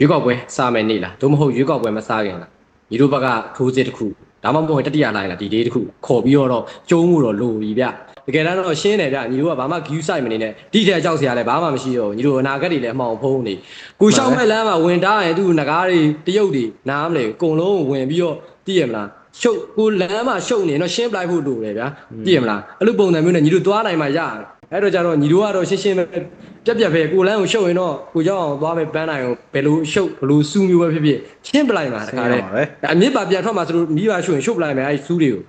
ရွေးကောက်ပွဲစားမယ်နေ့လားသို့မဟုတ်ရွေးကောက်ပွဲမစားခင်လားညီတို့ဘက်ကထိုးစစ်တစ်ခုဒါမှမဟုတ်တတိယလိုင်းလားဒီဒေးတစ်ခုခေါ်ပြီးတော့ကျုံးမှုတော့လိုပြီဗျတကယ်တမ်းတော့ရှင်းတယ်ဗျညီတို့ကဘာမှ view site မနေနဲ့ဒီထဲကြောက်စရာလည်းဘာမှမရှိတော့ဘူးညီတို့အနာဂတ်တွေလည်းအမှောင်ဖုံးနေကိုရှောင်းမဲ့လမ်းမှာဝင်တားရင်သူ့ငကားတွေတရုတ်တွေနားမလဲအကုန်လုံးဝင်ပြီးတော့သိရမလားရှုပ်ကိုလမ်းမှာရှုပ်နေတော့ရှင်းပလိုက်ဖို့လိုတယ်ဗျာသိရမလားအဲ့လိုပုံစံမျိုးနဲ့ညီတို့သွားနိုင်မှရတယ်အဲ့တော့ကြတော့ညီတို့ကတော့ရှင်းရှင်းပဲ ပြက်ပြက်ပဲကိုလမ်းကိုရှုပ်ရင်တော့ကိုကြောက်အောင်သွားပဲပန်းနိုင်အောင်ဘယ်လိုရှုပ်ဘယ်လိုစူးမျိုးပဲဖြစ်ဖြစ်ရှင်းပလိုက်မှာတခါတည်းပါပဲအမြင့်ပါပြန်ထွက်မှာဆိုလို့မိဘရှုပ်ရင်ရှုပ်ပလိုက်မယ်အဲ့ဒီစူးတွေကို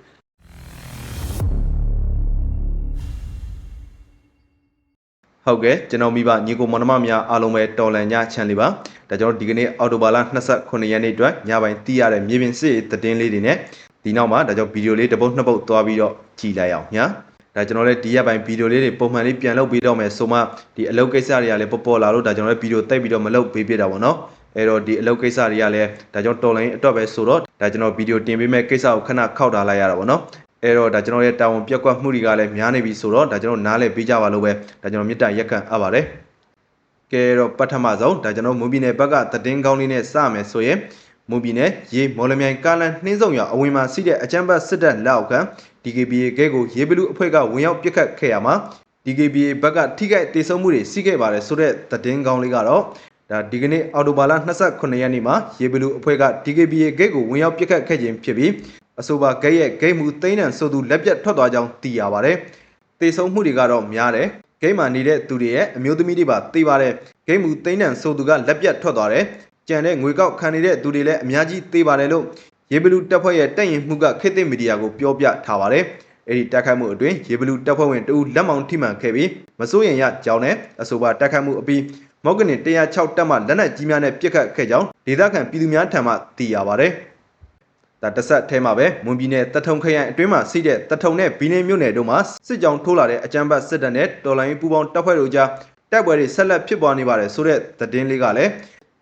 ဟုတ်ကဲ့ကျွန်တော်မိဘညီကိုမောင်နှမများအားလုံးပဲတော်လန်ညချမ်းလေးပါဒါကျွန်တော်ဒီကနေ့အော်တိုဘာလ29ရက်နေ့အတွက်ညပိုင်းတီးရတဲ့မြေပြင်စစ်ရေးသတင်းလေးတွေနဲ့ဒီနောက်မှာဒါကြောင့်ဗီဒီယိုလေးတစ်ပုတ်နှစ်ပုတ်သွားပြီးတော့ကြည်လိုက်အောင်ညာ ဒါကျွန်တော်လည်းဒီရက်ပိုင်းဗီဒီယိုလေးတွေပုံမှန်လေးပြန်လုပ်ပြီးတော့မယ်ဆိုမှဒီအလုပ်ကိစ္စတွေကလည်းပေါ်ပေါ်လာလို့ဒါကျွန်တော်လည်းဗီဒီယိုတိတ်ပြီးတော့မလုပ်ပေးပြတာပေါ့နော်အဲ့တော့ဒီအလုပ်ကိစ္စတွေကလည်းဒါကြောင့်တော်လိုင်းအတွက်ပဲဆိုတော့ဒါကျွန်တော်ဗီဒီယိုတင်ပေးမဲ့ကိစ္စကိုခဏခောက်ထားလိုက်ရတာပေါ့နော်အဲ့တော့ဒါကျွန်တော်ရဲ့တာဝန်ပြက်ကွက်မှုတွေကလည်းများနေပြီဆိုတော့ဒါကျွန်တော်နားလည်ပေးကြပါလို့ပဲဒါကျွန်တော်မြစ်တာရက်ခံအပ်ပါတယ်ကဲတော့ပထမဆုံးဒါကျွန်တော်မွန်ပြည်နယ်ဘက်ကသတင်းကောင်းလေးနဲ့စမယ်ဆိုရင်မွန်ပြည်နယ်ရေမော်လမြိုင်ကားလန်နှင်းဆောင်ရအဝင်မှာစီးတဲ့အကြမ်းဖက်စစ်တပ်လက်အောက်ခံ DKBA ကဲကိုရေဘလူအဖွဲ့ကဝင်ရောက်ပစ်ခတ်ခဲ့ရမှာ DKBA ဘက်ကထိခိုက်ဒေဆုံးမှုတွေစီးခဲ့ပါတယ်ဆိုတဲ့သတင်းကောင်းလေးကတော့ဒါဒီကနေ့အော်တိုဘာလ29ရက်နေ့မှာရေဘလူအဖွဲ့က DKBA ဂိတ်ကိုဝင်ရောက်ပစ်ခတ်ခဲ့ခြင်းဖြစ်ပြီးအဆိုပါဂိတ်ရဲ့ဂိတ်မှုသိန်းတန်ဆိုသူလက်ပြတ်ထွက်သွားကြောင်းသိရပါတယ်။ဒေဆုံးမှုတွေကတော့များတယ်။ဂိတ်မှာနေတဲ့သူတွေရဲ့အမျိုးသမီးတွေပါသိပါတယ်။ဂိတ်မှုသိန်းတန်ဆိုသူကလက်ပြတ်ထွက်သွားတယ်။ကြံတဲ့ငွေကောက်ခံနေတဲ့သူတွေလည်းအများကြီးသိပါတယ်လို့ ရေဘလူတပ်ဖွဲ့ရဲ့တပ်ရင်မှုကခေတ်သစ်မီဒီယာကိုပြောပြထားပါတယ်။အဲ့ဒီတိုက်ခိုက်မှုအတွင်းရေဘလူတပ်ဖွဲ့ဝင်တဦးလက်မောင်းထိမှန်ခဲ့ပြီးမစိုးရင်ရကြောင်းနဲ့အဆိုပါတိုက်ခိုက်မှုအပြီးမော့ကနင်106တပ်မှလက်နက်ကြီးများနဲ့ပစ်ခတ်ခဲ့ကြောင်းဒေသခံပြည်သူများထံမှသိရပါတယ်။ဒါတစ်ဆက်ထဲမှာပဲမွန်ပြည်နယ်တထုံခရိုင်အတွင်းမှာရှိတဲ့တထုံနဲ့ဘီလင်းမြို့နယ်တို့မှာစစ်ကြောင်းထိုးလာတဲ့အကြမ်းဖက်စစ်တပ်နဲ့တော်လိုင်းပူးပေါင်းတပ်ဖွဲ့တို့ကြားတိုက်ပွဲတွေဆက်လက်ဖြစ်ပွားနေပါတယ်ဆိုတဲ့သတင်းလေးကလည်း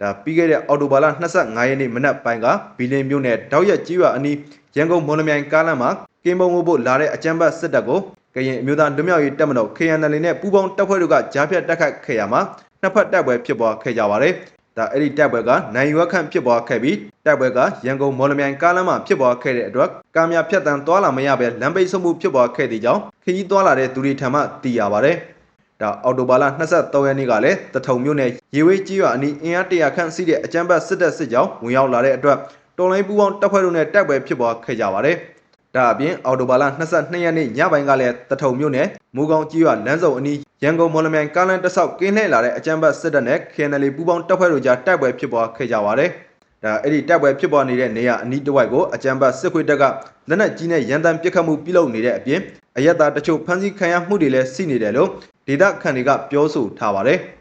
ဒါပြီးခဲ့တဲ့အော်တိုဘာလ25ရက်နေ့မနက်ပိုင်းကဘီလင်းမြို့နယ်တောက်ရက်ကြီးရွာအနီးရန်ကုန်မော်လမြိုင်ကားလမ်းမှာကင်းဘုံဖို့လာတဲ့အကြမ်းဖက်စစ်တပ်ကိုကရင်အမျိုးသားလွတ်မြောက်ရေးတပ်မတော် KNL နဲ့ပူးပေါင်းတပ်ဖွဲ့တို့ကကြားဖြတ်တိုက်ခိုက်ခဲ့ရမှာနှစ်ဖက်တိုက်ပွဲဖြစ်ပွားခဲ့ကြပါတယ်။ဒါအဲ့ဒီတိုက်ပွဲကနိုင်ရွက်ခန့်ဖြစ်ပွားခဲ့ပြီးတိုက်ပွဲကရန်ကုန်မော်လမြိုင်ကားလမ်းမှာဖြစ်ပွားခဲ့တဲ့အတွက်ကားများဖြတ်တန်းသွားလာမရဘဲလမ်းပိတ်ဆို့မှုဖြစ်ပွားခဲ့တဲ့ကြောင်းခရီးသွားလာတဲ့သူတွေထံမှသိရပါတယ်။ ဒါအော်တိုဘာလ23ရက်နေ့ကလည်းတထုံမြို့နယ်ရေဝေးကြီးရွာအနီးအင်အားတရာခန့်ရှိတဲ့အကြမ်းဖက်စစ်တပ်စစ်ကြောင်းဝင်ရောက်လာတဲ့အတွက်တော်လိုင်းပူပေါင်းတပ်ဖွဲ့တို့နဲ့တိုက်ပွဲဖြစ်ပွားခဲ့ကြပါတယ်။ဒါအပြင်အော်တိုဘာလ22ရက်နေ့ညပိုင်းကလည်းတထုံမြို့နယ်မူကောင်ကြီးရွာလမ်းစုံအနီးရန်ကုန်မော်လမြိုင်ကားလမ်းတစ်ဆောက်ကင်းလှည့်လာတဲ့အကြမ်းဖက်စစ်တပ်နဲ့ KNL ပူပေါင်းတပ်ဖွဲ့တို့ကြားတိုက်ပွဲဖြစ်ပွားခဲ့ကြပါတယ်။ဒါအဲ့ဒီတိုက်ပွဲဖြစ်ပွားနေတဲ့နေရာအနီးတစ်ဝိုက်ကိုအကြမ်းဖက်စစ်ခွေးတပ်ကလက်နက်ကြီးနဲ့ရန်တမ်းပစ်ခတ်မှုပြုလုပ်နေတဲ့အပြင်အရက်သားတချို့ဖမ်းဆီးခံရမှုတွေလည်းရှိနေတယ်လို့ ဒေသခံတွေကပြောဆိုထားပါတယ်။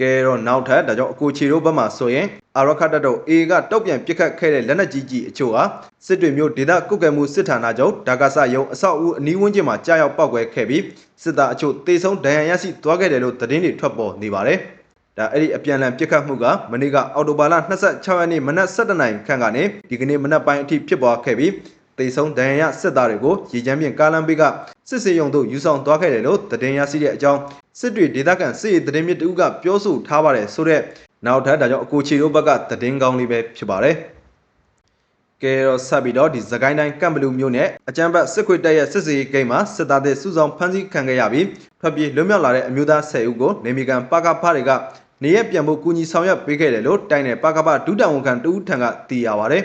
ကဲတော့နောက်ထပ်ဒါကြောင့်အကိုချီတို့ဘက်မှာဆိုရင်အာရခတ်တပ်တော် A ကတောက်ပြန်ပစ်ခတ်ခဲ့တဲ့လက်နက်ကြီးကြီးအချို့ဟာစစ်တွေမျိုးဒေသကုတ်ကဲမှုစစ်ဌာနချုပ်ဒါကဆယုံအဆောက်အဦအနီးဝန်းကျင်မှာကြားရောက်ပောက်ကွဲခဲ့ပြီးစစ်သားအချို့တေဆုံးဒဏ်ရာရရှိသွားခဲ့တယ်လို့သတင်းတွေထွက်ပေါ်နေပါတယ်။ဒါအဲ့ဒီအပြန်အလှန်ပစ်ခတ်မှုကမနေ့ကအော်တိုဘာလ26ရက်နေ့မနက်7:00နာရီခန့်ကနေဒီကနေ့မနက်ပိုင်းအထိဖြစ်ပွားခဲ့ပြီးတေဆုံးဒဏ်ရာရစစ်သားတွေကိုရေချမ်းပြင်ကားလမ်းဘေးက စစ်စေးရုံတို့ယူဆောင်သွားခဲ့တယ်လို့သတင်းရရှိတဲ့အကြောင်းစစ်တွေဒေသခံစစ်ရေးသတင်းမြစ်တူကပြောဆိုထားပါတယ်ဆိုတော့နောက်ထပ်ဒါကြောင့်အကိုချီတို့ဘက်ကသတင်းကောင်းလေးပဲဖြစ်ပါတယ်ကဲတော့ဆက်ပြီးတော့ဒီသခိုင်းတိုင်းကံဘလူမျိုးနဲ့အကြမ်းဖက်စစ်ခွေတပ်ရဲ့စစ်စေးဂိမ်းမှာစစ်သားတွေစုဆောင်ဖမ်းဆီးခံခဲ့ရပြီးထွက်ပြေးလွတ်မြောက်လာတဲ့အမျိုးသား10ဦးကိုနေမီကန်ပါကဖတွေကနေရက်ပြန်ဖို့ကူညီဆောင်ရွက်ပေးခဲ့တယ်လို့တိုင်းနယ်ပါကဖဒုတဝန်ခံတဦးထံကသိရပါတယ်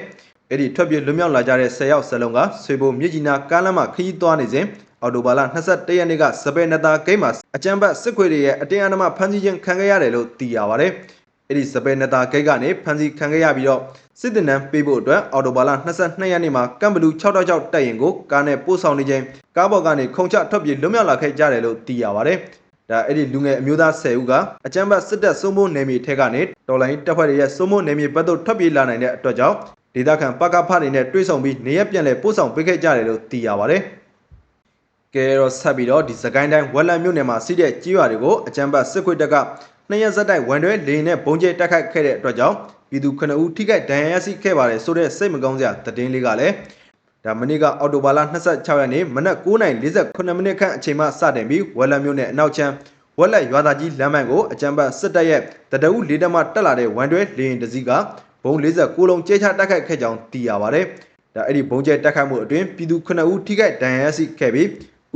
အဲ့ဒီထွက်ပြေးလွတ်မြောက်လာကြတဲ့10ယောက်စလုံးကဆွေဘိုမြစ်ကြီးနာကားလမ်းမှာခရီးသွားနေစဉ် အော်တိုဘာလ22ရက်နေ့ကစပယ်နတာဂိမ်းမှာအကြမ်းဖက်စစ်ခွေတွေရဲ့အတင်းအဓမ္မဖမ်းဆီးခြင်းခံခဲ့ရတယ်လို့သိရပါတယ်။အဲ့ဒီစပယ်နတာဂိတ်ကနေဖမ်းဆီးခံခဲ့ရပြီးတော့စစ်တင်နန်းပေးဖို့အတွက်အော်တိုဘာလ22ရက်နေ့မှာကမ်ဘလူ666တက်ရင်ကိုကားနဲ့ပို့ဆောင်နေခြင်းကားပေါ်ကနေခုံချထွက်ပြေးလွတ်မြောက်လာခဲ့ကြတယ်လို့သိရပါတယ်။ဒါအဲ့ဒီလူငယ်အမျိုးသား10ဦးကအကြမ်းဖက်စစ်တပ်စိုးမိုးနယ်မြေထဲကနေတော်လိုင်းတပ်ဖွဲ့တွေရဲ့စိုးမိုးနယ်မြေဘက်သို့ထွက်ပြေးလာနိုင်တဲ့အတွက်ကြောင့်ဒေသခံပကဖတွေနဲ့တွဲဆောင်ပြီးနေရက်ပြန်လဲပို့ဆောင်ပေးခဲ့ကြတယ်လို့သိရပါတယ်။ ကဲတော့ဆက်ပြီးတော့ဒီစကိုင်းတိုင်းဝက်လန်မြို့နယ်မှာစီးတဲ့ကြီးရွာတွေကိုအကြမ်းဖက်စစ်ခွေတပ်ကနှစ်ရက်ဆက်တိုက်ဝန်တွဲလေနဲ့ဘုံကျဲတိုက်ခိုက်ခဲ့တဲ့အတွက်ကြောင့်ပြည်သူ9ဦးထိခိုက်ဒဏ်ရာရရှိခဲ့ပါတယ်ဆိုတဲ့စိတ်မကောင်းစရာသတင်းလေးကလည်းဒါမနေ့ကအော်တိုဘာလ26ရက်နေ့မနက်9:48မိနစ်ခန့်အချိန်မှစတင်ပြီးဝက်လန်မြို့နယ်အနောက်ချမ်းဝဝက်လက်ရွာသားကြီးလမ်းမကိုအကြမ်းဖက်စစ်တပ်ရဲ့တတအုပ်လေးတက်မှတက်လာတဲ့ဝန်တွဲလေရင်တစည်းကဘုံ49လုံးကျဲချတိုက်ခိုက်ခဲ့ကြောင်းသိရပါတယ်။ဒါအဲ့ဒီဘုံကျဲတိုက်ခိုက်မှုအတွင်းပြည်သူ9ဦးထိခိုက်ဒဏ်ရာရရှိခဲ့ပြီး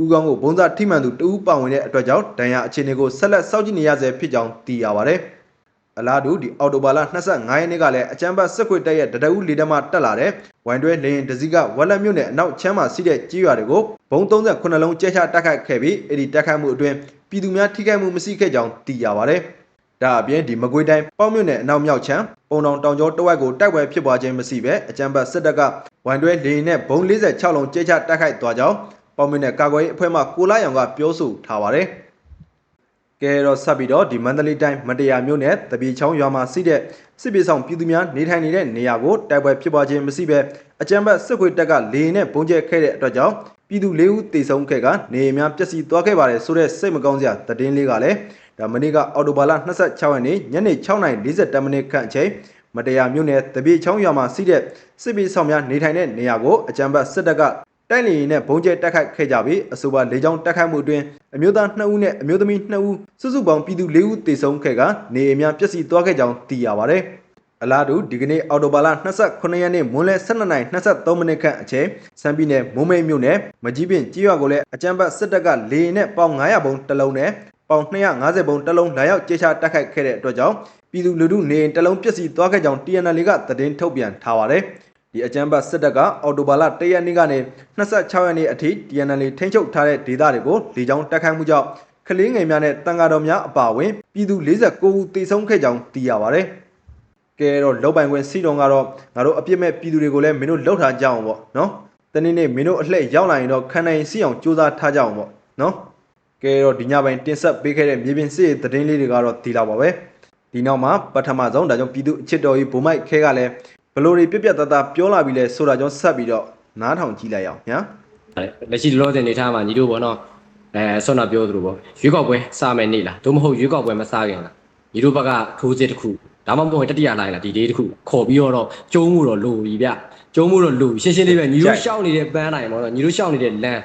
ဦးကောင်းကိုဘုံစားထိမှန်သူတဦးပါဝင်တဲ့အတွက်ကြောင့်ဒဏ်ရာအခြေအနေကိုဆက်လက်စောင့်ကြည့်နေရဆဲဖြစ်ကြောင်းသိရပါတယ်။အလားတူဒီအော်တိုဘာလ25ရက်နေ့ကလည်းအကြမ်းဖက်စစ်ခွေတက်ရဲ့တတအုပ်လေးတက်မှတက်လာတဲ့ဝန်တွဲလေရင်တစည်းကဝက်လက်မြို့နယ်အနောက်ချမ်းမှာရှိတဲ့ကြေးရွာတွေကိုဘုံ39လုံးကျဲချတိုက်ခိုက်ခဲ့ပြီးအဲ့ဒီတိုက်ခိုက်မှုအတွင်းပြည်သူများထိခိုက်မှုမရှိခဲ့ကြောင်းသိရပါတယ်။ဒါအပြင်ဒီမကွေးတိုင်းပေါ့မြို့နယ်အနောက်မြောက်ချမ်းပုံတောင်တောင်ကျောတဝက်ကိုတိုက်ပွဲဖြစ်ပွားခြင်းမရှိဘဲအကြမ်းဖက်စစ်တပ်ကဝန်တွဲလေရင်နဲ့ဘုံ46လုံးကျဲချတိုက်ခိုက်သွားကြောင်း ပေါ့မြို့နယ်ကာကွယ်ရေးအဖွဲ့မှကိုလာရောင်ကပြောဆိုထားပါတယ်။ကဲတော့ဆက်ပြီးတော့ဒီမန္တလေးတိုင်းမတရားမြို့နယ်တပီချောင်းရွာမှာရှိတဲ့စစ်ပြေဆောင်ပြည်သူများနေထိုင်နေတဲ့နေရာကိုတိုက်ပွဲဖြစ်ပွားခြင်းမရှိဘဲအကြမ်းဖက်စစ်ခွေတပ်ကလေရင်နဲ့ဘုံကျဲခဲ့တဲ့အတွက်ကြောင့်ပြည်သူ၄ဦးတေဆုံးခဲ့ကနေအိမ်များပျက်စီးသွားခဲ့ပါတယ်ဆိုတဲ့စိတ်မကောင်းစရာသတင်းလေးကလည်းဒါမနေ့ကအော်တိုဘာလ26ရက်နေ့ညနေ6:40မိနစ်ခန့်အချိန်မတရားမြို့နယ်တပြေချောင်းရွာမှာရှိတဲ့စစ်ပြေဆောင်များနေထိုင်တဲ့နေရာကိုအကြမ်းဖက်စစ်တပ်က တိုက်လေရင်နဲ့ဘုံကျဲတက်ခိုက်ခဲ့ကြပြီးအဆိုပါလေကြောင်းတက်ခိုက်မှုအတွင်းအမျိုးသား2ဦးနဲ့အမျိုးသမီး2ဦးစုစုပေါင်းပြည်သူ4ဦးတေဆုံးခဲ့ကနေအိမ်များပျက်စီးသွားခဲ့ကြောင်းသိရပါတယ်။အလားတူဒီကနေ့အော်တိုဘာလ29ရက်နေ့မွန်းလယ်12:23မိနစ်ခန့်အချိန်စံပြည်နယ်မုံမိတ်မြို့နယ်မကြီးပင်ကြီးရွာကိုလည်းအကြမ်းဖက်စစ်တပ်ကလေရင်နဲ့ပေါင်900ဘုံတစ်လုံးနဲ့ပေါင်250ဘုံတစ်လုံးလာရောက်ကြေချတက်ခိုက်ခဲ့တဲ့အတွက်ကြောင့်ပြည်သူလူထုနေအိမ်တစ်လုံးပျက်စီးသွားခဲ့ကြောင်း TNL ကသတင်းထုတ်ပြန်ထားပါတယ်။ ဒီအကြမ်းဖက်စစ်တပ်ကအော်တိုဘာလ1ရက်နေ့ကနေ26ရက်နေ့အထိ TNL ထိန်းချုပ်ထားတဲ့ဒေသတွေကိုလေကြောင်းတက်ခိုက်မှုကြောင့်ကလေးငယ်များနဲ့တန်ဃာတော်များအပါအဝင်ပြည်သူ49ဦးသေဆုံးခဲ့ကြောင်းသိရပါတယ်။ကဲတော့လောက်ပိုင်ခွင့်စီတုံကတော့ငါတို့အပြစ်မဲ့ပြည်သူတွေကိုလည်းမင်းတို့လှုပ်ထားကြအောင်ပေါ့နော်။တနေ့နေ့မင်းတို့အလှည့်ရောက်လာရင်တော့ခံနိုင်စီအောင်စူးစမ်းထားကြအောင်ပေါ့နော်။ကဲတော့ဒီညပိုင်းတင်ဆက်ပေးခဲ့တဲ့မြေပြင်စစ်သတင်းလေးတွေကတော့ဒီလောက်ပါပဲ။ဒီနောက်မှာပထမဆုံးဒါကြောင့်ပြည်သူအချစ်တော်ကြီးဘုံမိုက်ခဲကလည်း ဘလို့တွေပြက်ပြက်သားသားပြောလာပြီးလဲဆိုတာကြောင့်ဆက်ပြီးတော့နားထောင်ကြည့်လိုက်အောင်ညာလက်ရှိလောလောဆယ်နေထားမှာညီတို့ပေါ့နော်အဲဆွမ်းနာပြောသလိုပေါ့ရွေးကောက်ပွဲစမယ်နေ့လားသို့မဟုတ်ရွေးကောက်ပွဲမစခင်လားညီတို့ဘက်ကထိုးစစ်တစ်ခုဒါမှမဟုတ်တတိယလိုင်းလားဒီဒေးတစ်ခုခေါ်ပြီးတော့ကျုံးမှုတော့လိုပြီဗျကျုံးမှုတော့လိုပြီရှင်းရှင်းလေးပဲညီတို့ရှောက်နေတဲ့ပန်းနိုင်ပေါ့နော်ညီတို့ရှောက်နေတဲ့လမ်း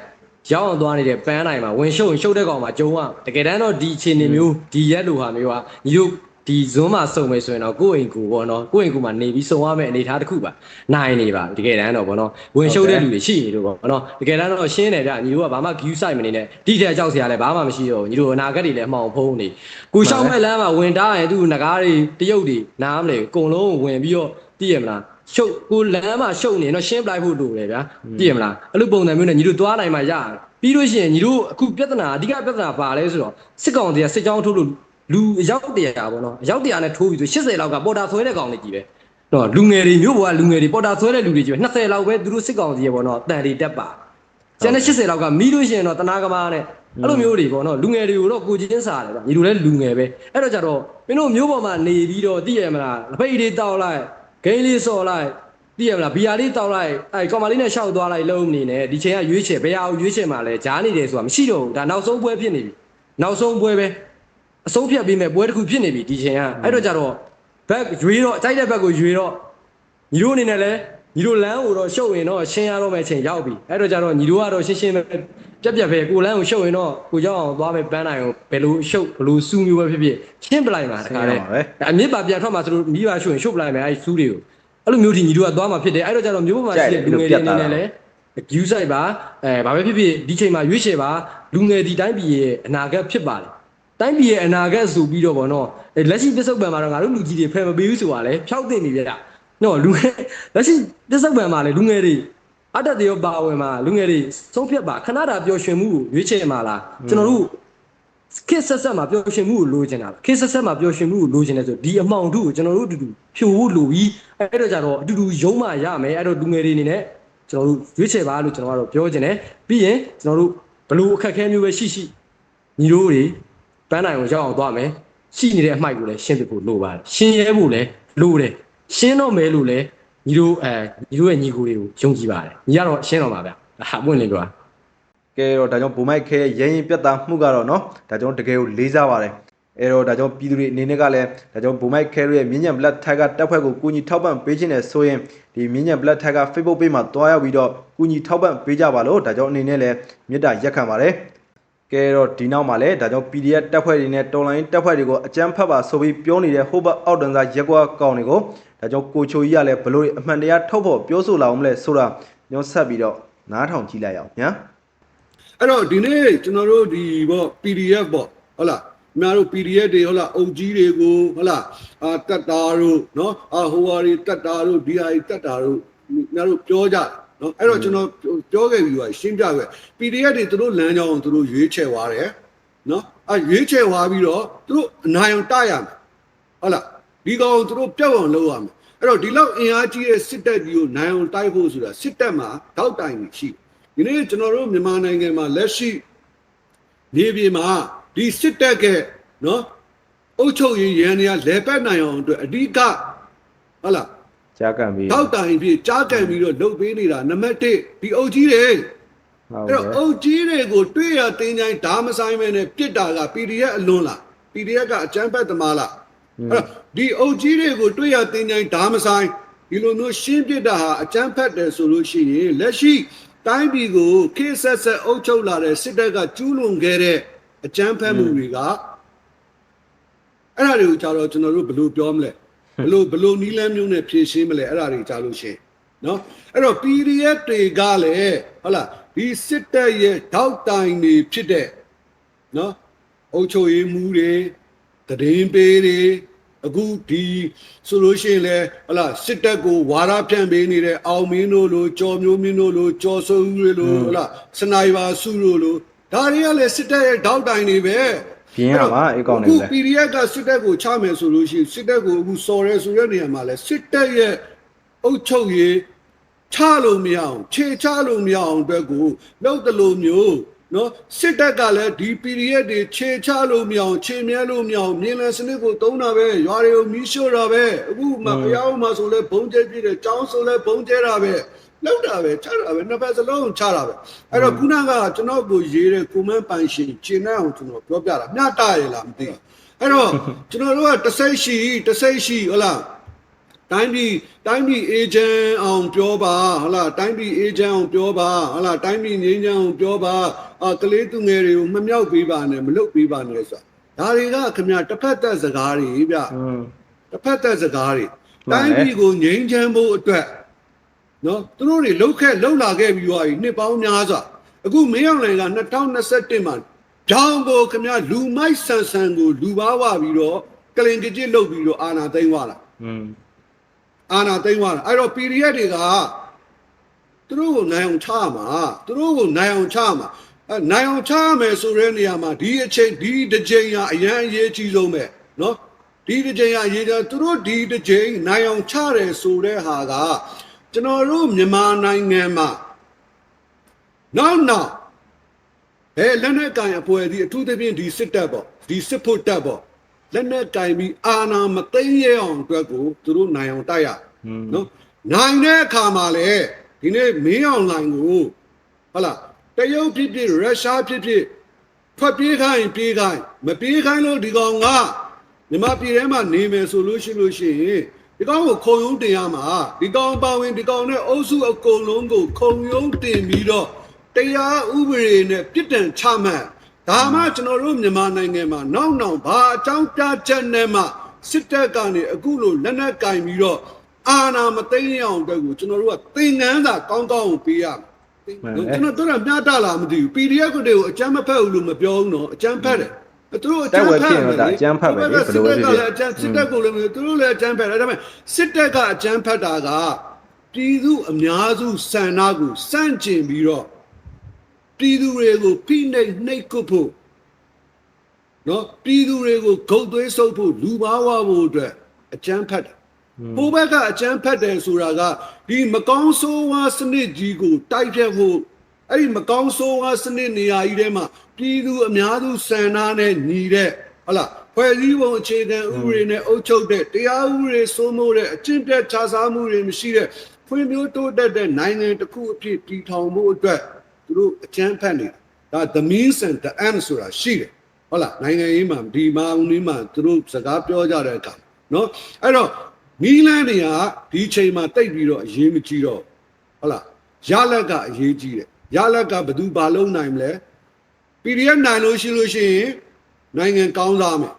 ရောက်အောင်သွားနေတဲ့ပန်းနိုင်မှာဝင်ရှုပ်ရင်ရှုပ်တဲ့ကောင်မှာကျုံးอ่ะတကယ်တမ်းတော့ဒီအခြေအနေမျိုးဒီရက်လိုဟာမျိုးကညီတို့ ဒီဇွန်းမှာစုံမယ်ဆိုရင်တော့ကိုယ့်အိမ်ကူပေါ့နော်ကိုယ့်အိမ်ကူမှာနေပြီးစုံရမယ့်အနေအထားတစ်ခုပါနိုင်နေပါတကယ်တမ်းတော့ပေါ့နော်ဝင်ရှုပ်တဲ့လူတွေရှိနေလို့ပေါ့နော်တကယ်တမ်းတော့ရှင်းတယ်ဗျညီတို့ကဘာမှ view site မနေနဲ့တိကျကြောက်စရာလည်းဘာမှမရှိတော့ဘူးညီတို့အနာဂတ်တွေလည်းအမှောင်ဖုံးနေကိုရှောက်မဲ့လမ်းမှာဝင်တားရင်သူ့ငကားတွေတရုတ်တွေနားမလဲအကုန်လုံးဝင်ပြီးတော့သိရမလားရှုပ်ကိုလမ်းမှာရှုပ်နေတော့ရှင်းပလိုက်ဖို့လိုတယ်ဗျာသိရမလားအဲ့လိုပုံစံမျိုးနဲ့ညီတို့သွားနိုင်မှရတယ်ပြီးလို့ရှိရင်ညီတို့အခုပြဿနာအဓိကပြဿနာပါလဲဆိုတော့စစ်ကောင်စီကစစ်ကြောင်းထုတ်လို့ လူအယောက်တရာပေါ့နော်အယောက်တရာနဲ့ထိုးပြီးဆို80လောက်ကပေါ်တာဆွဲတဲ့ကောင်တွေကြီးပဲတော့လူငယ်တွေမြို့ပေါ်ကလူငယ်တွေပေါ်တာဆွဲတဲ့လူတွေကြီးပဲ20လောက်ပဲသူတို့စစ်ကောင်စီရပေါ့နော်တန်တွေတက်ပါကျန်တဲ့80လောက်ကမီးလို့ရှိရင်တော့တနာကမားနဲ့အဲ့လိုမျိုးတွေပေါ့နော်လူငယ်တွေကိုတော့ကိုချင်းစားတယ်ဗျညီတို့လည်းလူငယ်ပဲအဲ့တော့ကြတော့မင်းတို့မြို့ပေါ်မှာနေပြီးတော့သိရမလားလက်ပိတ်လေးတောက်လိုက်ဂိမ်းလေးစော်လိုက်သိရမလားဘီယာလေးတောက်လိုက်အဲကောင်မလေးနဲ့ရှောက်သွားလိုက်လုံးနေနဲ့ဒီချိန်ကရွေးချယ်ဘယ်ဟာကိုရွေးချယ်မှာလဲဂျားနေတယ်ဆိုတာမရှိတော့ဘူးဒါနောက်ဆုံးပွဲဖြစ်နေပြီနောက်ဆုံးပွဲပဲ အဆုံးဖြတ်ပြီးမဲ့ပွဲတစ်ခုဖြစ်နေပြီဒီချိန်ကအဲ့တော့ကြတော့ဘက်ရွေးတော့ကြိုက်တဲ့ဘက်ကိုရွေးတော့ညီတို့အနေနဲ့လဲညီတို့လမ်းကိုတော့ရှုပ်ရင်တော့ရှင်းရတော့မယ့်ချိန်ရောက်ပြီအဲ့တော့ကြတော့ညီတို့ကတော့ရှင်းရှင်းပဲပြက်ပြက်ပဲကိုလမ်းကိုရှုပ်ရင်တော့ကိုကြောက်အောင်သွားမယ်ပန်းနိုင်ကိုဘယ်လိုရှုပ်ဘယ်လိုစူးမျိုးပဲဖြစ်ဖြစ်ရှင်းပလိုက်မှာတခါလေအမြင့်ပါပြန်ထွက်မှာဆိုလို့မိဘရှုပ်ရင်ရှုပ်ပလိုက်မယ်အဲ့စူးတွေကိုအဲ့လိုမျိုးဒီညီတို့ကသွားမှာဖြစ်တယ်အဲ့တော့ကြတော့မျိုးပေါ်မှာရှိတဲ့လူငယ်တွေအနေနဲ့လဲ view site ပါအဲဘာပဲဖြစ်ဖြစ်ဒီချိန်မှာရွေးချယ်ပါလူငယ်ဒီတိုင်းပြည်ရဲ့အနာဂတ်ဖြစ်ပါတယ် တိုင်းပြည်ရဲ့အနာဂတ်ဆိုပြီးတော့ဗောနော်အဲလက်ရှိပစ္စုပန်မှာတော့ငါတို့လူကြီးတွေဖယ်မပေးဘူးဆိုတာလဲဖြောက်တင်နေပြကြနော်လူငယ်လက်ရှိပစ္စုပန်မှာလဲလူငယ်တွေအတ္တတရောပါဝင်မှာလူငယ်တွေဆုံးဖြတ်ပါခဏတာပျော်ရွှင်မှုကိုရွေးချယ်မှာလားကျွန်တော်တို့ခေတ်ဆက်ဆက်မှာပျော်ရွှင်မှုကိုလိုချင်တာလားခေတ်ဆက်ဆက်မှာပျော်ရွှင်မှုကိုလိုချင်တယ်ဆိုဒီအမှောင်ထုကိုကျွန်တော်တို့အတူတူဖြိုဖို့လိုပြီးအဲ့တော့ကြတော့အတူတူယုံမှရမယ်အဲ့တော့လူငယ်တွေအနေနဲ့ကျွန်တော်တို့ရွေးချယ်ပါလို့ကျွန်တော်ကတော့ပြောချင်တယ်ပြီးရင်ကျွန်တော်တို့ဘလို့အခက်အခဲမျိုးပဲရှိရှိညီတို့တွေ ပန်းနိုင်ကိုရောက်အောင်သွားမယ်ရှိနေတဲ့အမှိုက်ကိုလည်းရှင်းပြဖို့လိုပါတယ်ရှင်းရဲဖို့လည်းလိုတယ်ရှင်းတော့မယ်လို့လည်းညီတို့အဲညီတို့ရဲ့ညီကိုတွေကိုယုံကြည်ပါတယ်ညီကတော့ရှင်းတော့မှာဗျဟာပွင့်လင်းပြောတာ ကဲတော့ဒါကြောင့်ဘုံမိုက်ခဲရဲ့ရရင်ပြတ်သားမှုကတော့เนาะဒါကြောင့်တကယ်ကိုလေးစားပါတယ်အဲတော့ဒါကြောင့်ပြည်သူတွေအနေနဲ့ကလည်းဒါကြောင့်ဘုံမိုက်ခဲရဲ့မြင်းညံ black tag ကတပ်ဖွဲ့ကိုကူညီထောက်ပံ့ပေးခြင်းနဲ့ဆိုရင်ဒီမြင်းညံ black tag က Facebook page မှာတွားရောက်ပြီးတော့ကူညီထောက်ပံ့ပေးကြပါလို့ဒါကြောင့်အနေနဲ့လည်းမေတ္တာရက်ခံပါတယ် ကဲတော့ဒီနောက်မှာလည်းဒါကြောင့် PDF တက်ဖွဲ့တွေနဲ့တော်လိုင်းတက်ဖွဲ့တွေကိုအကြမ်းဖက်ပါဆိုပြီးပြောနေတဲ့ဟိုဘတ်အောက်တန်းစားရက်ကွာကောင်တွေကိုဒါကြောင့်ကိုချိုကြီးကလည်းဘလို့အမှန်တရားထုတ်ဖို့ပြောဆိုလာအောင်မလဲဆိုတာညွှန်ဆက်ပြီးတော့နားထောင်ကြည့်လိုက်အောင်ညာအဲ့တော့ဒီနေ့ကျွန်တော်တို့ဒီပေါ့ PDF ပေါ့ဟုတ်လားအများတို့ PDF တွေဟုတ်လားအုပ်ကြီးတွေကိုဟုတ်လားအာတက်တာတို့နော်အာဟိုဟာတွေတက်တာတို့ဒီဟာတွေတက်တာတို့အများတို့ပြောကြတယ် နော်အဲ့တော့ကျွန်တော်ပြောခဲ့ပြီးပါရှင်းပြခဲ့ PDF တွေသူတို့လမ်းကြောင်းကိုသူတို့ရွေးချယ်သွားတယ်နော်အာရွေးချယ်သွားပြီးတော့သူတို့အနိုင်အောင်တိုက်ရမယ်ဟုတ်လားဒီကောင်ကိုသူတို့ပြောက်အောင်လုပ်ရမယ်အဲ့တော့ဒီလောက်အင်အားကြီးတဲ့စစ်တပ်ကြီးကိုနိုင်အောင်တိုက်ဖို့ဆိုတာစစ်တပ်မှာတောက်တိုင်နေရှိတယ်ဒီနေ့ကျွန်တော်တို့မြန်မာနိုင်ငံမှာလက်ရှိနေပြည်မှာဒီစစ်တပ်ကနော်အုပ်ချုပ်ရေးရန်တွေကလဲပတ်နိုင်အောင်အတွက်အဓိကဟုတ်လား ကြားကန်ပြီးထောက်တိုင်ပြီးကြားကန်ပြီးတော့လုပ်ပေးနေတာနံပါတ်1ဒီအုပ်ကြီးတွေဟုတ်အဲ့ကဲ့တော့အုပ်ကြီးတွေကိုတွေ့ရတင်းချိုင်းဓာမဆိုင်မဲနဲ့ပြစ်တာက PDF အလွန်လား PDF ကအကြမ်းဖက်သမားလားအဲ့တော့ဒီအုပ်ကြီးတွေကိုတွေ့ရတင်းချိုင်းဓာမဆိုင်ဒီလိုမျိုးရှင်းပြတာဟာအကြမ်းဖက်တယ်ဆိုလို့ရှိရင်လက်ရှိတိုင်းပြည်ကိုခေတ်ဆက်ဆက်အုပ်ချုပ်လာတဲ့စစ်တပ်ကကျူးလွန်ခဲ့တဲ့အကြမ်းဖက်မှုတွေကအဲ့ဒါတွေကိုကြတော့ကျွန်တော်တို့ဘယ်လိုပြောမလဲ ဘယ်လိုဘယ်လိုနီးလန်းမျိုးနဲ့ဖြည့်ရှင်းမလဲအဲ့ဒါတွေကြားလို့ရှိရင်နော်အဲ့တော့ PDF တွေကလည်းဟုတ်လားဒီစစ်တပ်ရဲ့ထောက်တိုင်တွေဖြစ်တဲ့နော်အုပ်ချုပ်ရေးမှုတွေတည်င်းပေးတွေအခုဒီဆိုလို့ရှိရင်လေဟုတ်လားစစ်တပ်ကိုဝါရဖြန့်ပေးနေတဲ့အောင်မင်းတို့လိုကြော်မျိုးမင်းတို့လိုကြော်စုံတွေလိုဟုတ်လားစနိုက်ပါစုတို့လိုဒါတွေကလည်းစစ်တပ်ရဲ့ထောက်တိုင်တွေပဲ ပြင်းရပါအေးကောင်းနေအခုလဲ PDF ကစစ်တပ်ကိုချမယ်ဆိုလို့ရှိရင်စစ်တပ်ကိုအခုစော်ရဲဆိုတဲ့နေရာမှာလဲစစ်တပ်ရဲ့အုပ်ချုပ်ရေးချလို့မရအောင်ခြေချလို့မရအောင်အတွက်ကိုလောက်တလို့မျိုးနော်စစ်တပ်ကလည်းဒီ PDF တွေခြေချလို့မရအောင်ခြေမြဲလို့မရအောင်မြင်းလန်းစနစ်ကိုတုံးတာပဲရွာတွေကိုမီးရှို့တာပဲအခုမှဘုရားမှာဆိုလဲဘုံကျဲပြည့်တယ်ကျောင်းဆိုလဲဘုံကျဲတာပဲ လောက်တာပဲချတာပဲနှစ်ဖက်စလုံးချတာပဲအဲ့တော့ခုနကကျွန်တော်ကိုရေးတဲ့ကိုမန်းပိုင်ရှင်ကျင်တဲ့အောင်ကျွန်တော်ပြောပြတာမျှတရလားမသိဘူးအဲ့တော့ကျွန်တော်တို့ကတစိတ်ရှိတစိတ်ရှိဟုတ်လားတိုင်းပြည်တိုင်းပြည်အေဂျင့်အောင်ပြောပါဟလာတိုင်းပြည်အေဂျင့်အောင်ပြောပါဟလာတိုင်းပြည်ငြိမ်းချမ်းအောင်ပြောပါအာကလေးသူငယ်တွေကိုမမြောက်ပေးပါနဲ့မလုတ်ပေးပါနဲ့ဆိုတာဒါတွေကခင်ဗျတစ်ဖက်သက်စကားတွေဗျอืมတစ်ဖက်သက်စကားတွေမှန်တယ်တိုင်းပြည်ကိုငြိမ်းချမ်းဖို့အတွက် နော်သူတို့တွေလှုပ်ခဲ့လှုပ်လာခဲ့ပြီးသွားပြီနှစ်ပေါင်းများစွာအခုမင်းအောင်လှိုင်က2021မှာဂျောင်းကိုခမလူမိုက်ဆန်ဆန်ကိုလူပါဝပြီးတော့ကလင်ကြစ်လှုပ်ပြီးတော့အာနာသိမ့်သွားတာอืมအာနာသိမ့်သွားတာအဲ့တော့ PDF တွေကသူတို့ကိုနိုင်အောင်ချမှာသူတို့ကိုနိုင်အောင်ချမှာအဲနိုင်အောင်ချမယ်ဆိုတဲ့နေရာမှာဒီအချိန်ဒီတစ်ချိန်ဟာအရန်အရေးကြီးဆုံးပဲနော်ဒီတစ်ချိန်ဟာအရေးကြီးသူတို့ဒီတစ်ချိန်နိုင်အောင်ချတယ်ဆိုတဲ့ဟာက ကျွန်တော်တို့မြန်မာနိုင်ငံမှာနောက်နောက်အဲလက်နက်ကင်အဖွဲ့ဒီအထူးသဖြင့်ဒီစစ်တပ်ပေါ့ဒီစစ်ဖို့တပ်ပေါ့လက်နက်ကင်ပြီးအာဏာမသိမ်းရအောင်အတွက်ကိုသူတို့နိုင်အောင်တိုက်ရอืมနော်နိုင်တဲ့အခါမှာလေဒီနေ့မင်းအောင်လိုင်ကိုဟုတ်လားတရုတ်ဖြစ်ဖြစ်ရုရှားဖြစ်ဖြစ်ထွက်ပြေးခိုင်းပြေးခိုင်းမပြေးခိုင်းလို့ဒီကောင်ကမြန်မာပြည်ထဲမှာနေမယ်ဆိုလို့ရှိလို့ရှိရင် ဒီကောင်ကိုခုံရုံးတင်ရမှာဒီကောင်ပါဝင်ဒီကောင်နဲ့အုပ်စုအကုန်လုံးကိုခုံရုံးတင်ပြီးတော့တရားဥပဒေနဲ့ပြစ်ဒဏ်ချမှတ်ဒါမှကျွန်တော်တို့မြန်မာနိုင်ငံမှာနောက်နောက်ဘာအကြောင်းပြချက်နဲ့မှစစ်တပ်ကနေအခုလိုလက်နက်ကင်ပြီးတော့အာနာမသိမ်းရအောင်အတွက်ကိုကျွန်တော်တို့ကသင်ငန်းစာကောင်းကောင်းကိုပေးရမယ်ကျွန်တော်တို့ကမျှတလားမသိဘူး PDF ကိုတွေကိုအကြမ်းမဖက်ဘူးလို့မပြောဘူးနော်အကြမ်းဖက်တယ် သူတို့အကြမ်းဖက်တယ်အကြမ်းဖက်ကိုလည်းစစ်တပ်ကိုလည်းသူတို့လည်းအကြမ်းဖက်တယ်ဒါပေမဲ့စစ်တပ်ကအကြမ်းဖက်တာကပြည်သူအများစုစံနာကိုစန့်ကျင်ပြီးတော့ပြည်သူတွေကိုဖိနှိပ်နှိပ်ကွပ်ဖို့နော်ပြည်သူတွေကိုဂုတ်သွေးဆုပ်ဖို့လူပါဝဖို့အတွက်အကြမ်းဖက်တယ်ဟိုဘက်ကအကျန်းဖက်တယ်ဆိုတာကဒီမကောင်းဆိုးဝါးစနစ်ကြီးကိုတိုက်ဖြတ်ဖို့ အဲ့ဒီမကောင်းဆိုးဝါးစနစ်နေရာကြီးထဲမှာပြည်သူအများစုစံနာနဲ့ညီတဲ့ဟုတ်လားဖွဲ့စည်းပုံအခြေခံဥပဒေနဲ့အုပ်ချုပ်တဲ့တရားဥပဒေစိုးမိုးတဲ့အကျင့်ပြတ်ခြားစားမှုတွေမရှိတဲ့ဖွံ့ဖြိုးတိုးတက်တဲ့နိုင်ငံတစ်ခုအဖြစ်တည်ထောင်မှုအတွက်သူတို့အကျန်းဖက်နေတာဒါ the means and the end ဆိုတာရှိတယ်ဟုတ်လားနိုင်ငံရေးမှာဒီမာဦးလေးမှာသူတို့စကားပြောကြတဲ့အခါနော်အဲ့တော့မီးလန်းတွေကဒီချိန်မှာတိတ်ပြီးတော့အရေးမကြီးတော့ဟုတ်လားရလက်ကအရေးကြီးတယ် ရလက်ကဘယ်သူဘာလုံးနိုင်မလဲ PDF နိုင်လို့ရှိလို့ရှိရင်နိုင်ငံကောင်းစားမယ်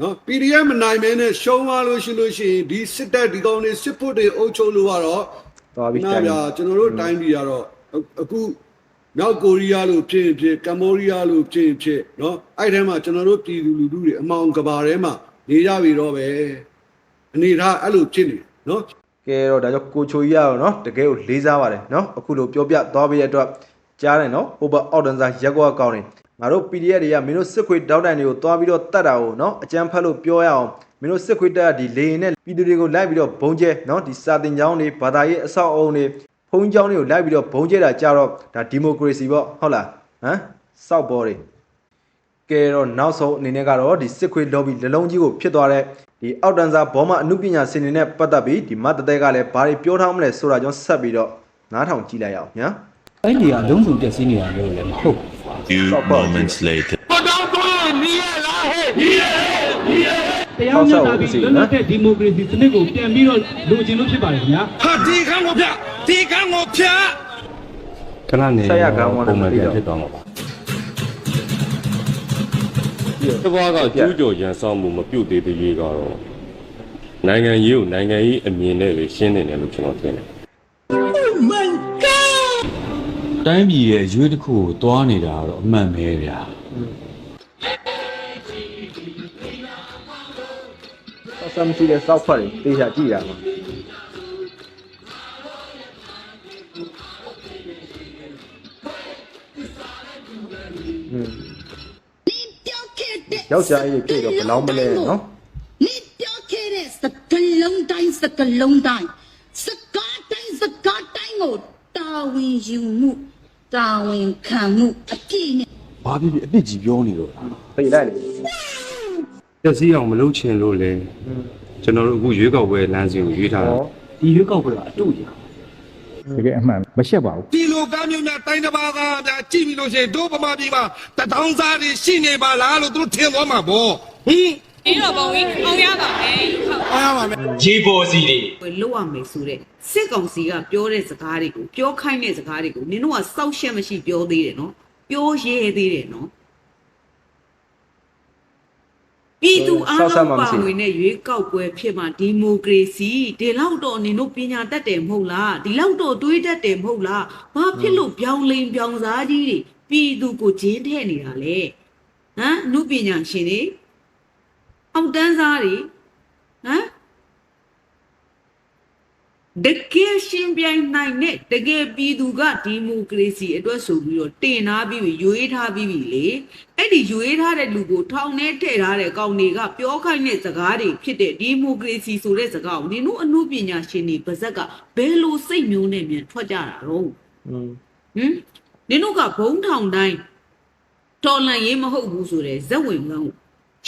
နော် PDF မနိုင်မဲနဲ့ရှုံးသွားလို့ရှိလို့ရှိရင်ဒီစစ်တပ်ဒီကောင်တွေစစ်ဖို့တွေအုပ်ချုပ်လို့ကတော့သွားပြီနာတိုင်ဗျာကျွန်တော်တို့တိုင်းပြည်ကတော့အခုမြောက်ကိုရီးယားလို့ဖြစ်ရင်ဖြစ်ကမ္ဘောဒီးယားလို့ဖြစ်ရင်ဖြစ်နော်အဲ့ထဲမှာကျွန်တော်တို့ပြည်သူလူထုတွေအမောင်ကဘာထဲမှာနေကြပြီတော့ပဲအနေထားအဲ့လိုဖြစ်နေတယ်နော် ကဲတော့ဒါကြောင့်ကိုချိုကြီးရအောင်နော်တကယ်ကိုလေးစားပါတယ်နော်အခုလိုပြောပြသွားပေးတဲ့အတွက်ကြားတယ်နော် over out တန်းစားရက်ကွာကောင်းတယ်ငါတို့ PDF တွေကမင်းတို့စစ်ခွေတောက်တန်တွေကိုသွားပြီးတော့တတ်တာကိုနော်အကြမ်းဖက်လို့ပြောရအောင်မင်းတို့စစ်ခွေတက်ကဒီလေရင်နဲ့ပြည်သူတွေကိုလိုက်ပြီးတော့ဘုံကျဲနော်ဒီစာတင်ကြောင်းတွေဘာသာရေးအဆောက်အအုံတွေဖုံးကြောင်းတွေကိုလိုက်ပြီးတော့ဘုံကျဲတာကြတော့ဒါဒီမိုကရေစီပေါ့ဟုတ်လားဟမ်စောက်ပေါ်တွေကဲတော့နောက်ဆုံးအနေနဲ့ကတော့ဒီစစ်ခွေ lobby လလုံးကြီးကိုဖြစ်သွားတဲ့ ဒီအောက်တန်းစားဘောမအမှုပညာရှင်တွေနဲ့ပတ်သက်ပြီးဒီမတ်တတဲကလည်းဘာတွေပြောထားမလဲဆိုတာကြောင့်ဆက်ပြီးတော့နားထောင်ကြည့်လိုက်ရအောင်ညာအဲ့ဒီကအလုံးစုံပြည့်စည်နေတာမျိုးလည်းမဟုတ်ဘူး Few moments later. တရားမျှတပြီးလွတ်လပ်တဲ့ဒီမိုကရေစီစနစ်ကိုပြန်ပြီးတော့လိုချင်လို့ဖြစ်ပါတယ်ခင်ဗျာဟာဒီကံကိုဖျက်ဒီကံကိုဖျက်ခဏနေဆက်ရကောင်းသွားတယ်ပုံမှန်ပြန်မသိဖြစ်တော့သွားမှာပါ တဘွားကကျူးကျော်ရန်ဆောင်မှုမပြုတ်သေးသေးရေးကတော့နိုင်ငံရေးကိုနိုင်ငံရေးအမြင်နဲ့ပဲရှင်းနေတယ်လို့ကျွန်တော်ထင်တယ်တိုင်းပြည်ရဲ့အရွေးတစ်ခုကိုတွားနေတာကတော့အမှန်ပဲဗျာဆက်ဆမ်းရှိတဲ့စောက်ဖက်တွေတေချာကြည့်ရမှာอืม ယောက်ျားကြီးဖြစ်တော့ဘယ်လောက်မလဲနော်နေပြောခဲ့တဲ့စကလုံးတိုင်းစကလုံးတိုင်းစကားတိုင်းစကားတိုင်းကိုတာဝန်ယူမှုတာဝန်ခံမှုအပြည့်နဲ့ဘာဖြစ်ဖြစ်အပြစ်ကြီးပြောနေတော့ဖိလိုက်လေပြည့်စည်အောင်မလုပ်ချင်လို့လေကျွန်တော်တို့အခုရွေးကောက်ပွဲလမ်းစဉ်ကိုရွေးထားတာဒီရွေးကောက်ပွဲကအတူကြီး တကယ်အမှန်မရှက်ပါဘူးဒီလိုကမ်းမျိုးများတိုင်းတစ်ပါးကများကြည့်ပြီးလို့ရှိရင်တို့ဗမာပြည်မှာတထောင်စားတွေရှိနေပါလားလို့သူတို့ထင်သွားမှာပေါ့ဟင်ဒီတော့ပုံကြီးအောင်ရပါမယ်ဟုတ်အားရပါမယ်ဝယ်လောက်ရမယ်ဆိုတဲ့စစ်ကောင်စီကပြောတဲ့စကားတွေကိုပြောခိုင်းတဲ့စကားတွေကိုနင်တို့ကစောက်ရှက်မရှိပြောသေးတယ်နော်ပြောရဲသေးတယ်နော် ပြည်သူအားလုံးပါဝင်တဲ့ရွေးကောက်ပွဲဖြစ်မှာဒီမိုကရေစီဒီလောက်တော့နင်တို့ပညာတတ်တယ်မဟုတ်လားဒီလောက်တော့တွေးတတ်တယ်မဟုတ်လားဘာဖြစ်လို့ပြောင်းလိန်ပြောင်းစားကြီးတွေပြည်သူကိုဂျင်းထဲ့နေတာလဲဟမ်အမှုပညာရှင်တွေအောင်တန်းစားတွေဟမ် တကယ်ရှင်ပြိုင်နိုင်တဲ့တကယ်ပြည်သူကဒီမိုကရေစီအတွက်ဆိုပြီးတော့တင်ထားပြီးပြီရွေးထားပြီးပြီလေအဲ့ဒီရွေးထားတဲ့လူကိုထောင်ထဲထည့်ထားတဲ့ကောင်တွေကပြောခိုင်းတဲ့စကားတွေဖြစ်တဲ့ဒီမိုကရေစီဆိုတဲ့စကားကိုနင်တို့အမှုပညာရှင်တွေပါဇက်ကဘယ်လိုစိတ်မျိုးနဲ့မြန်ထွက်ကြတာတော့อืมဟမ်နင်တို့ကဘုံထောင်တိုင်းတော်လန်ရေးမဟုတ်ဘူးဆိုတဲ့ဇက်ဝင်ကန်းကို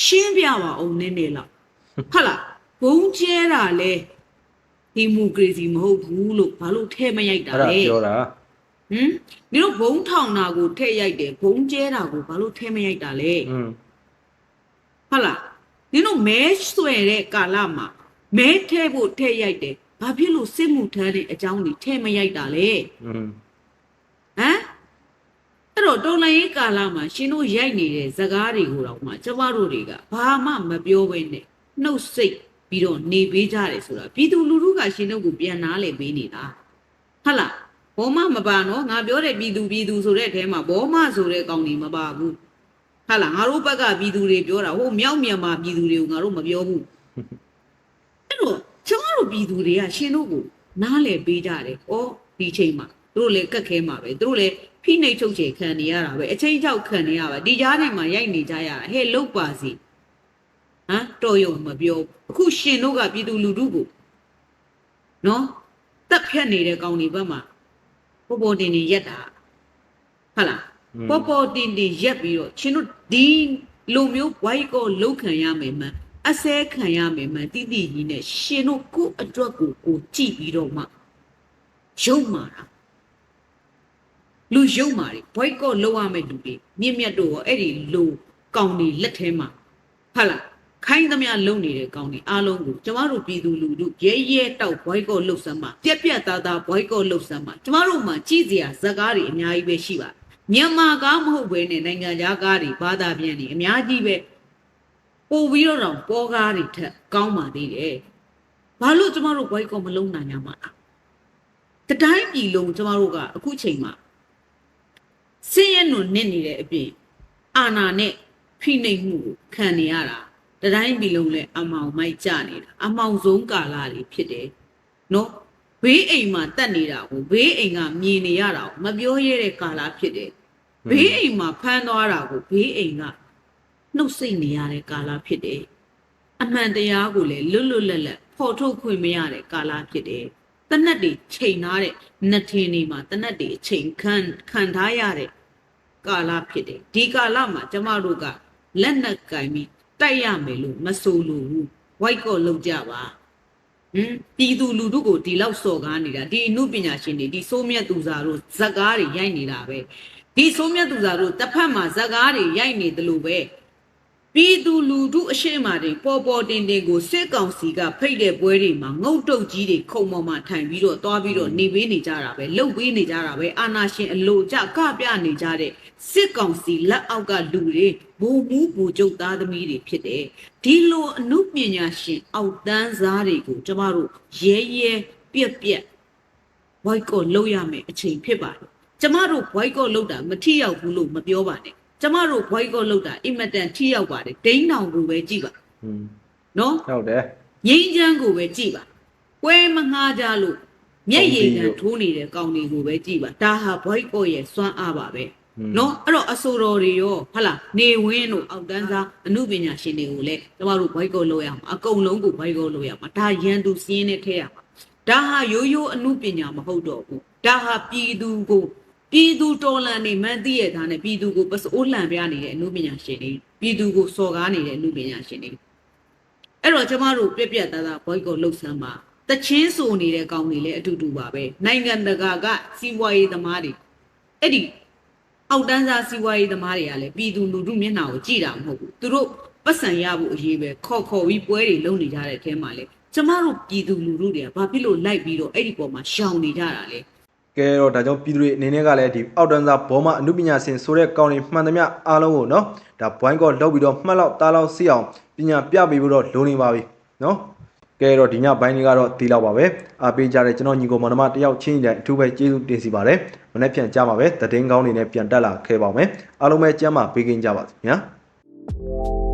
ရှင်းပြပါအောင်နည်းနည်းလောက်ဟုတ်လားဘုံကျဲတာလဲ ဒီမိုကရေစီမဟုတ်ဘူးလို့ဘာလို့ထဲမရိုက်တာ အဲ့ဒါ လဲ ပြောတာ ဟမ်နင်တို့ဘုံထောင်တာကိုထဲရိုက်တယ်ဘုံကျဲတာကိုဘာလို့ထဲမရိုက်တာလဲ อืม ဟုတ်လားနင်တို့မဲဆွဲတဲ့ကာလမှာမဲထဲဖို့ထဲရိုက်တယ်ဘာဖြစ်လို့စစ်မှုထမ်းတဲ့အကြောင်းတွေထဲမရိုက်တာလဲ อืม ဟမ်အဲ့တော့တော်လိုင်းရေးကာလမှာရှင်တို့ရိုက်နေတဲ့ဇကားတွေကိုတော့မှကျမတို့တွေကဘာမှမပြောဘဲနဲ့နှုတ်ဆိတ် ပြီးတော့နေပေးကြတယ်ဆိုတာပြည်သူလူထုကရှင်တို့ကိုပြန်နားလည်ပေးနေတာဟုတ်လားဘောမမပါနော်ငါပြောတဲ့ပြည်သူပြည်သူဆိုတဲ့အထဲမှာဘောမဆိုတဲ့ကောင်ကြီးမပါဘူးဟုတ်လားငါတို့ဘက်ကပြည်သူတွေပြောတာဟိုမြောက်မြန်မာပြည်သူတွေကိုငါတို့မပြောဘူးအဲ့တော့ကျမတို့ပြည်သူတွေကရှင်တို့ကိုနားလည်ပေးကြတယ်ဩဒီချိန်မှာသူတို့လည်းကက်ခဲမှာပဲသူတို့လည်းဖိနှိပ်ချုပ်ချယ်ခံနေရတာပဲအချိန်ကြောက်ခံနေရပါဒီကြားထဲမှာရိုက်နေကြရတာဟဲ့လုတ်ပါစီ ဟမ်တော်ရုံမပြောအခုရှင်တို့ကပြည်သူလူထုကိုနော်တက်ဖြတ်နေတဲ့ကောင်တွေဘက်မှာပေါ်ပေါ်တင်တင်ရက်တာဟုတ်လားပေါ်ပေါ်တင်တင်ရက်ပြီးတော့ရှင်တို့ဒီလူမျိုးဘွိုက်ကိုလှုပ်ခံရမယ်မှန်အစဲခံရမယ်မှန်တိတိကြီးနဲ့ရှင်တို့ကိုယ့်အတွက်ကိုကိုကြည့်ပြီးတော့မှရုံမာတာလူရုံမာတွေ boycott လုပ်ရမယ့်လူတွေမြင့်မြတ်တို့ရောအဲ့ဒီလူကောင်တွေလက်ထဲမှာဟုတ်လား ခိုင်းသမျှလုံနေတဲ့ကောင်တွေအားလုံးကိုကျမတို့ပြည်သူလူထုရဲရဲတောက် boycott လုပ်စမ်းမှာပြက်ပြက်သားသား boycott လုပ်စမ်းမှာကျမတို့မှာကြည်စရာဇာကားတွေအများကြီးပဲရှိပါမြန်မာကားမဟုတ်ဘဲနဲ့နိုင်ငံခြားကားတွေဘာသာပြန်တွေအများကြီးပဲပို့ပြီးတော့တော့ပေါ်ကားတွေထက်ကောင်းပါသေးတယ်ဘာလို့ကျမတို့ဘိုက်ကောမလုံးနိုင်ရမှာလားတတိုင်းပြည်လုံးကျမတို့ကအခုချိန်မှာစင်းရဲနုံနစ်နေတဲ့အပြင်အာနာနဲ့ဖိနှိပ်မှုကိုခံနေရတာ တတိုင်းပြည်လုံးလဲအမောင်မိုက်ကြနေတာအမောင်ဆုံးကာလတွေဖြစ်တယ်နော်ဘေးအိမ်မှာတက်နေတာကိုဘေးအိမ်ကမြင်နေရတာကိုမပြောရတဲ့ကာလဖြစ်တယ်ဘေးအိမ်မှာဖမ်းသွားတာကိုဘေးအိမ်ကနှုတ်ဆက်နေရတဲ့ကာလဖြစ်တယ်အမှန်တရားကိုလည်းလွတ်လွတ်လပ်လပ်ဖော်ထုတ်ခွင့်မရတဲ့ကာလဖြစ်တယ်တနတ်တွေချိန်ထားတဲ့နှစ်ထင်းတွေမှာတနတ်တွေအချိန်ခံခံထားရတဲ့ကာလဖြစ်တယ်ဒီကာလမှာကျမတို့ကလက်နက်ကင်ပြီး တိုက်ရမယ်လို့မဆိုလို့ဘူးဝိုက်ကော့လောက်ကြပါဟင်ပြည်သူလူထုကိုဒီလောက်စော်ကားနေတာဒီအမှုပညာရှင်တွေဒီစိုးမြတ်သူစားတို့ဇက်ကားတွေရိုက်နေတာပဲဒီစိုးမြတ်သူစားတို့တစ်ဖက်မှာဇက်ကားတွေရိုက်နေတယ်လို့ပဲပြည်သူလူထုအရှိမတွေပေါ်ပေါ်တင်တင်ကိုစစ်ကောင်စီကဖိတ်တဲ့ပွဲတွေမှာငုတ်တုတ်ကြီးတွေခုံပေါ်မှာထိုင်ပြီးတော့သွားပြီးတော့နေပေးနေကြတာပဲလှုပ်ပေးနေကြတာပဲအာနာရှင်အလိုကြကပြနေကြတဲ့စစ်ကောင်စီလက်အောက်ကလူတွေ ဘူမူဘူကျုပ်သားသမီးတွေဖြစ်တယ်ဒီလိုအမှုပညာရှင်အောက်တန်းစားတွေကိုကျမတို့ရဲရဲပြက်ပြက်ဘွိုက်ကော့လောက်ရမယ်အချိန်ဖြစ်ပါတယ်ကျမတို့ဘွိုက်ကော့လောက်တာမထိရောက်ဘူးလို့မပြောပါနဲ့ကျမတို့ဘွိုက်ကော့လောက်တာအင်မတန်ထိရောက်ပါတယ်ဒိန်းတောင်ကိုပဲကြည့်ပါอืมနော်ဟုတ်တယ်ငိမ့်ချမ်းကိုပဲကြည့်ပါပွဲမငှားကြလို့မျက်ရည်ခံထိုးနေတဲ့ကောင်တွေကိုပဲကြည့်ပါဒါဟာဘွိုက်ကော့ရဲ့စွမ်းအားပါပဲ နော်အဲ့တော့အဆိုတော်တွေရောဟဟလာနေဝင်းတို့အောက်တန်းစားအမှုပညာရှင်တွေကိုလည်းကျမတို့ဘွိုက်ကော့လောက်ရမှာအကုန်လုံးကိုဘွိုက်ကော့လောက်ရမှာဒါရန်သူစင်းနဲ့ထဲရမှာဒါဟာရိုးရိုးအမှုပညာမဟုတ်တော့ဘူးဒါဟာပြည်သူကိုပြည်သူတော်လန်နေမှန်းသိရတာနဲ့ပြည်သူကိုပစိုးလှန်ပြနေတဲ့အမှုပညာရှင်တွေပြည်သူကိုစော်ကားနေတဲ့အမှုပညာရှင်တွေအဲ့တော့ကျမတို့ပြက်ပြက်သားသားဘွိုက်ကိုလှုပ်ဆမ်းပါတချင်းဆိုနေတဲ့ကောင်တွေလည်းအတူတူပါပဲနိုင်ငံတကာကစီးပွားရေးသမားတွေအဲ့ဒီ အောက်တန်းစားစီးပွားရေးသမားတွေကလည်းပြည်သူလူထုမျက်နှာကိုကြည့်တာမဟုတ်ဘူးသူတို့ပတ်စံရဖို့အရေးပဲခေါ်ခေါ်ပြီးပွဲတွေလုပ်နေကြတဲ့အထဲမှာလေကျမတို့ပြည်သူလူထုတွေကဘာဖြစ်လို့လိုက်ပြီးတော့အဲ့ဒီပေါ်မှာရှောင်နေကြတာလဲကဲတော့ဒါကြောင့်ပြည်သူတွေအနေနဲ့ကလည်းဒီအောက်တန်းစားဘောမအနုပညာရှင်ဆိုတဲ့ကောင်းတွေမှန်သမျှအားလုံးကိုနော်ဒါဘွိုင်းကော့လောက်ပြီးတော့မှတ်လောက်တားလောက်စီအောင်ပညာပြပေးဖို့တော့လိုနေပါပြီနော် ကဲတော့ဒီညဘိုင်းလေးကတော့ဒီလောက်ပါပဲအားပေးကြတဲ့ကျွန်တော်ညီကိုမောင်နှမတယောက်ချင်းတဲ့အထူးပဲကျေးဇူးတင်စီပါတယ်မနေ့ပြန်ကြမှာပဲသတင်းကောင်းတွေနဲ့ပြန်တက်လာခဲ့ပါမယ်အားလုံးပဲကျမ်းမာပေးကင်းကြပါစေခင်ဗျာ